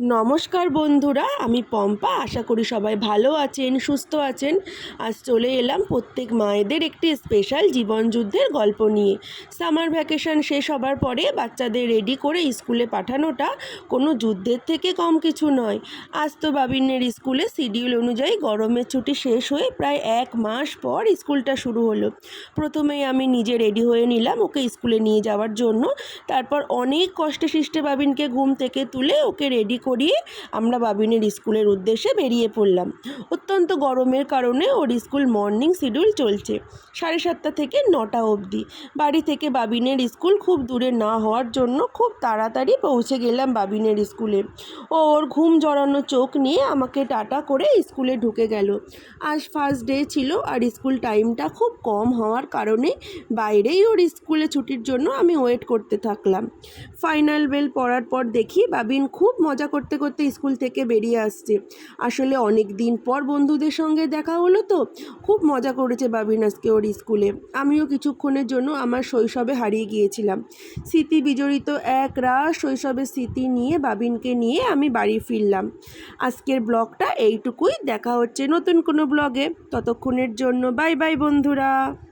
নমস্কার বন্ধুরা, আমি পম্পা। আশা করি সবাই ভালো আছেন, সুস্থ আছেন। আজ চলে এলাম প্রত্যেক মায়েদের একটি স্পেশাল জীবনযুদ্ধের গল্প নিয়ে। সামার ভ্যাকেশন শেষ হবার পরে বাচ্চাদের রেডি করে স্কুলে পাঠানোটা কোনো যুদ্ধের থেকে কম কিছু নয়। আজ তো বাবিনের স্কুলে শিডিউল অনুযায়ী গরমের ছুটি শেষ হয়ে প্রায় এক মাস পর স্কুলটা শুরু হলো। প্রথমেই আমি নিজে রেডি হয়ে নিলাম ওকে স্কুলে নিয়ে যাওয়ার জন্য। তারপর অনেক কষ্টে সৃষ্টে বাবিনকে ঘুম থেকে তুলে ওকে রেডি করিয়ে আমরা বাবিনের স্কুলের উদ্দেশ্যে বেরিয়ে পড়লাম। অত্যন্ত গরমের কারণে ওর স্কুল মর্নিং শিডিউল চলছে, সাড়ে সাতটা থেকে নটা অবধি। বাড়ি থেকে বাবিনের স্কুল খুব দূরে না হওয়ার জন্য খুব তাড়াতাড়ি পৌঁছে গেলাম বাবিনের স্কুলে। ও ওর ঘুম জড়ানো চোখ নিয়ে আমাকে টাটা করে স্কুলে ঢুকে গেল। আজ ফার্স্ট ডে ছিল আর স্কুল টাইমটা খুব কম হওয়ার কারণে বাইরেই ওর স্কুলে ছুটির জন্য আমি ওয়েট করতে থাকলাম। ফাইনাল বেল পড়ার পর দেখি বাবিন খুব মজা করতে করতে স্কুল থেকে বেরিয়ে আসছে। আসলে অনেক দিন পর বন্ধুদের সঙ্গে দেখা হলো তো। খুব মজা করেছে বাবিন আজকে ওর স্কুলে। আমিও কিছুক্ষণের জন্য আমার শৈশবে হারিয়ে গিয়েছিলাম। স্মৃতি বিজড়িত এক রাস শৈশবের স্মৃতি নিয়ে বাবিনকে নিয়ে আমি বাড়ি ফিরলাম। আজকের ব্লগটা এইটুকুই। দেখা হচ্ছে নতুন কোনো ব্লগে। ততক্ষণের জন্য বাই বাই বন্ধুরা।